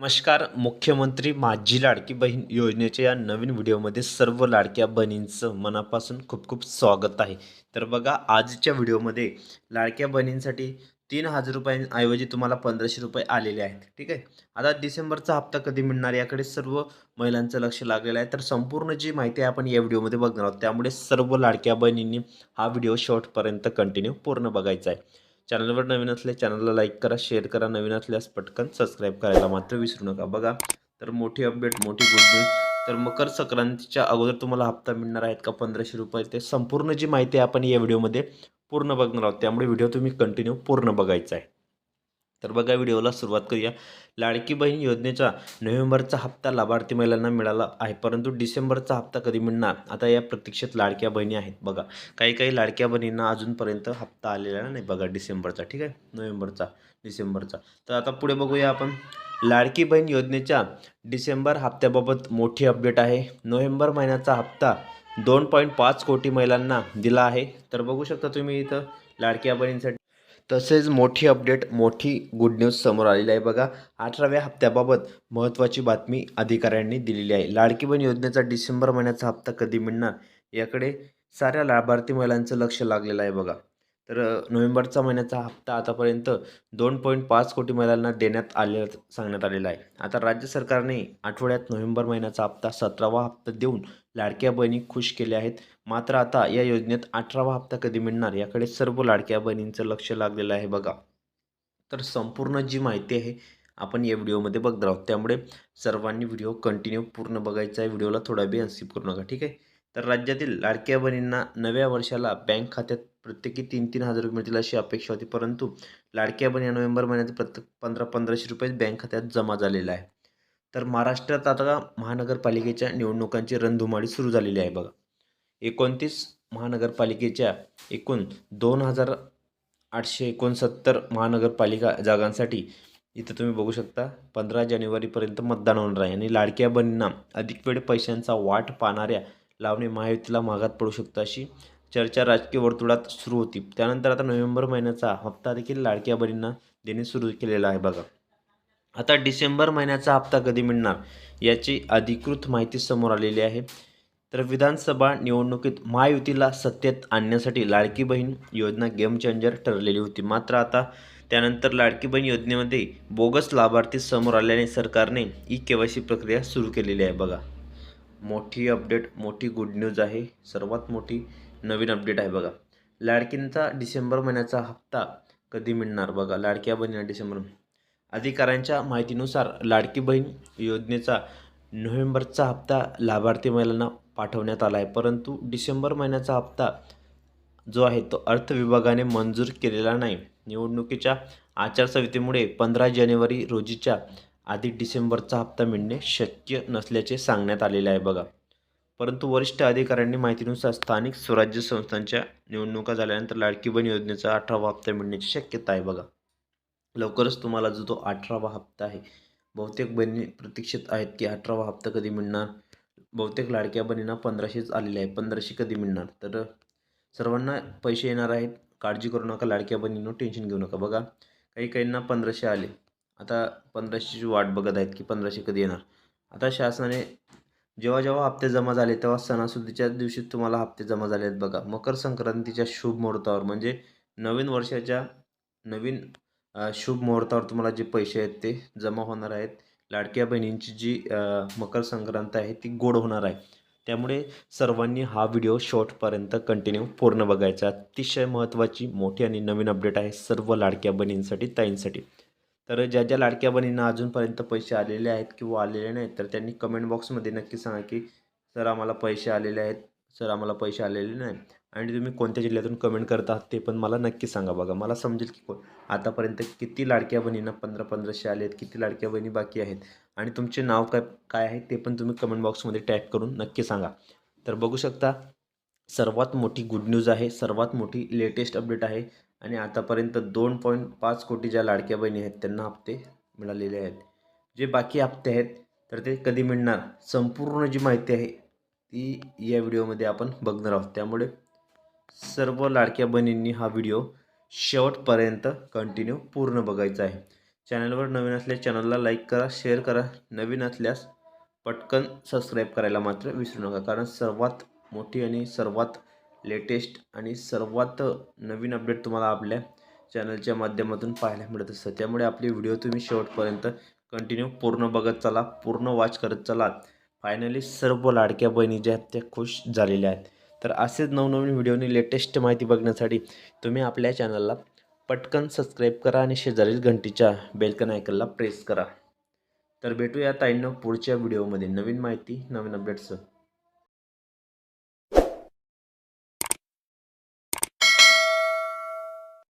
नमस्कार मुख्यमंत्री माझी लाडकी बहीण योजनेच्या या नवीन व्हिडिओमध्ये सर्व लाडक्या बहिणींचं मनापासून खूप खूप स्वागत आहे. तर बघा आजच्या व्हिडिओमध्ये लाडक्या बहिणींसाठी तीन हजार रुपयांऐवजी तुम्हाला पंधराशे रुपये आलेले आहेत. ठीक आहे? आता डिसेंबरचा हप्ता कधी मिळणार याकडे सर्व महिलांचं लक्ष लागलेलं आहे. तर संपूर्ण जी माहिती आहे आपण या व्हिडिओमध्ये बघणार आहोत त्यामुळे सर्व लाडक्या बहिणींनी हा व्हिडिओ शेवटपर्यंत कंटिन्यू पूर्ण बघायचा आहे. चॅनलवर नवीन असले चॅनलला लाईक करा शेअर करा. नवीन असल्यास पटकन सबस्क्राईब करायला मात्र विसरू नका. बघा तर मोठी अपडेट मोठी गुड न्यूज तर मकर संक्रांतीच्या अगोदर तुम्हाला हप्ता मिळणार आहेत का? पंधराशे रुपये. ते संपूर्ण जी माहिती आहे आपण या व्हिडिओमध्ये पूर्ण बघणार आहोत. त्यामुळे व्हिडिओ तुम्ही कंटिन्यू पूर्ण बघायचा आहे. तर बघा व्हिडिओला सुरुवात करूया. लाडकी बहीण योजनेचा नोव्हेंबरचा हप्ता लाभार्थी महिलांना मिळाला आहे परंतु डिसेंबरचा हप्ता कधी मिळणार? आता या प्रतीक्षेत लाडक्या बहिणी आहेत बघा. काही काही लाडक्या बहिणींना अजूनपर्यंत हप्ता आलेला नाही बघा डिसेंबरचा ठीक आहे? नोव्हेंबरचा डिसेंबरचा. तर आता पुढे बघूया आपण. लाडकी बहीण योजनेच्या डिसेंबर हप्त्याबाबत मोठी अपडेट आहे. नोव्हेंबर महिन्याचा हप्ता दोन पॉईंट पाच कोटी महिलांना दिला आहे. तर बघू शकता तुम्ही इथं लाडक्या बहिणींसाठी तसेच मोठी अपडेट मोठी गुड न्यूज समोर आलेली आहे बघा. अठराव्या हप्त्याबाबत महत्त्वाची बातमी अधिकाऱ्यांनी दिलेली आहे. लाडकी बहीण योजनेचा डिसेंबर महिन्याचा हप्ता कधी मिळणार? याकडे साऱ्या लाभार्थी महिलांचं लक्ष लागलेलं आहे बघा. तर नोव्हेंबरचा महिन्याचा हप्ता आतापर्यंत दोन पॉईंट पाच कोटी महिलांना देण्यात आले सांगण्यात आलेला आहे. आता राज्य सरकारने आठवड्यात नोव्हेंबर महिन्याचा हप्ता सतरावा हप्ता देऊन लाडक्या बहिणी खुश केल्या आहेत. मात्र आता या योजनेत अठरावा हप्ता कधी मिळणार? याकडे सर्व लाडक्या बहिणींचं लक्ष लागलेलं आहे बघा. तर संपूर्ण जी माहिती आहे आपण या व्हिडिओमध्ये बघणार आहोत. त्यामुळे सर्वांनी व्हिडिओ कंटिन्यू पूर्ण बघायचा आहे. व्हिडिओला थोडा बी अनस्किप करू नका ठीक आहे? तर राज्यातील लाडक्या बहिणींना नव्या वर्षाला बँक खात्यात प्रत्येकी तीन तीन हजार रुपये मिळतील अशी अपेक्षा होती. परंतु लाडक्या बहिणी नोव्हेंबर महिन्यात प्रत्येक पंधरा पंधराशे रुपये बँक खात्यात जमा झालेला आहे. तर महाराष्ट्रात आता महानगरपालिकेच्या निवडणुकांची रणधुमाळी सुरू झालेली आहे बघा. एकोणतीस महानगरपालिकेच्या एकूण दोन हजार आठशे एकोणसत्तर महानगरपालिका जागांसाठी इथं तुम्ही बघू शकता पंधरा जानेवारीपर्यंत मतदान होणार आहे. आणि लाडक्या बहिणींना अधिक वेळ पैशांचा वाट पाहणाऱ्या लावणे महायुतीला मागात पडू शकतं अशी चर्चा राजकीय वर्तुळात सुरू होती. त्यानंतर आता नोव्हेंबर महिन्याचा हप्ता देखील लाडक्या बहिणींना देणे सुरू केलेला आहे बघा. आता डिसेंबर महिन्याचा हप्ता कधी मिळणार याची अधिकृत माहिती समोर आलेली आहे. तर विधानसभा निवडणुकीत महायुतीला सत्तेत आणण्यासाठी लाडकी बहीण योजना गेम चेंजर ठरलेली होती. मात्र आता त्यानंतर लाडकी बहीण योजनेमध्ये बोगस लाभार्थी समोर आल्याने सरकारने ई के वाय सी प्रक्रिया सुरू केलेली आहे. बघा मोठी अपडेट मोठी गुड न्यूज आहे. सर्वात मोठी नवीन अपडेट आहे बघा. लाडकींचा डिसेंबर महिन्याचा हप्ता कधी मिळणार? बघा लाडक्या बहिणीला डिसेंबर अधिकाऱ्यांच्या माहितीनुसार लाडकी बहीण योजनेचा नोव्हेंबरचा हप्ता लाभार्थी महिलांना पाठवण्यात आला आहे परंतु डिसेंबर महिन्याचा हप्ता जो आहे तो अर्थ विभागाने मंजूर केलेला नाही. निवडणुकीच्या आचारसंहितेमुळे पंधरा जानेवारी रोजीच्या आधी डिसेंबरचा हप्ता मिळणे शक्य नसल्याचे सांगण्यात आलेले आहे बघा. परंतु वरिष्ठ अधिकाऱ्यांनी माहितीनुसार स्थानिक स्वराज्य संस्थांच्या निवडणुका झाल्यानंतर लाडकी बहीण योजनेचा अठरावा हप्ता मिळण्याची शक्यता आहे बघा. लवकरच तुम्हाला जो तो अठरावा हप्ता आहे बहुतेक बहिणी प्रतीक्षित आहेत की अठरावा हप्ता कधी मिळणार? बहुतेक लाडक्या बहिणींना पंधराशेच आलेले आहे पंधराशे कधी मिळणार? तर सर्वांना पैसे येणार आहेत. काळजी करू नका लाडक्या बहिणींनो टेन्शन घेऊ नका. बघा काही काहींना पंधराशे आले. आता पंधराशेची वाट बघत आहेत की पंधराशे कधी येणार? आता शासनाने जेव्हा जेव्हा हप्ते जमा झाले तेव्हा सणासुदीच्या दिवशी तुम्हाला हप्ते जमा झाले आहेत बघा. मकर संक्रांतीच्या शुभ मुहूर्तावर म्हणजे नवीन वर्षाच्या नवीन शुभ मुहूर्तावर तुम्हाला जे पैसे आहेत ते जमा होणार आहेत. लाडक्या बहिणींची जी मकर संक्रांत आहे ती गोड होणार आहे. त्यामुळे सर्वांनी हा व्हिडिओ शॉर्टपर्यंत कंटिन्यू पूर्ण बघायचा. अतिशय महत्त्वाची मोठी आणि नवीन अपडेट आहे सर्व लाडक्या बहिणींसाठी ताईंसाठी. तर ज्या ज्या लाडक्या बहिणींना अजूनपर्यंत पैसे आलेले आहेत किंवा आलेले नाहीत तर त्यांनी कमेंट बॉक्समध्ये नक्की सांगा की सर आम्हाला पैसे आलेले आहेत. सर आम्हाला पैसे आलेले नाही. आणि तुम्ही कोणत्या जिल्ह्यातून कमेंट करता ते पण मला नक्की सांगा बघा. मला समजेल की को आतापर्यंत किती लाडक्या बहिणींना पंधरा पंधराशे आले आहेत किती लाडक्या बहिणी बाकी आहेत आणि तुमचे नाव काय काय आहे ते पण तुम्ही कमेंट बॉक्समध्ये टॅग करून नक्की सांगा. तर बघू शकता सर्वात मोठी गुड न्यूज आहे सर्वात मोठी लेटेस्ट अपडेट आहे आणि आतापर्यंत दोन पॉईंट पाच कोटी ज्या लाडक्या बहिणी आहेत त्यांना हप्ते मिळालेले आहेत. जे बाकी हप्ते आहेत तर ते कधी मिळणार? संपूर्ण जी माहिती आहे ती या व्हिडिओमध्ये आपण बघणार आहोत. त्यामुळे सर्व लाडक्या बहिणींनी हा व्हिडिओ शेवटपर्यंत कंटिन्यू पूर्ण बघायचा आहे. चॅनलवर नवीन असल्यास चॅनलला लाईक करा शेअर करा. नवीन असल्यास पटकन सबस्क्राईब करायला मात्र विसरू नका. कारण सर्वात मोठी आणि सर्वात लेटेस्ट आणि सर्वात नवीन अपडेट तुम्हाला आपल्या चॅनलच्या माध्यमातून पाहायला मिळत असतं. त्यामुळे आपले व्हिडिओ तुम्ही शेवटपर्यंत कंटिन्यू पूर्ण बघत चला पूर्ण वॉच करत चला. फायनली सर्व लाडक्या बहिणी ज्या आहेत त्या खुश झालेल्या आहेत. तर असेच नवनवीन व्हिडिओनी लेटेस्ट माहिती बघण्यासाठी तुम्ही आपल्या चॅनलला पटकन सबस्क्राईब करा आणि शेजारील घंटीच्या बेलकन आयकनला प्रेस करा. तर भेटूया ताईंना पुढच्या व्हिडिओमध्ये. नवीन माहिती नवीन अपडेट्स.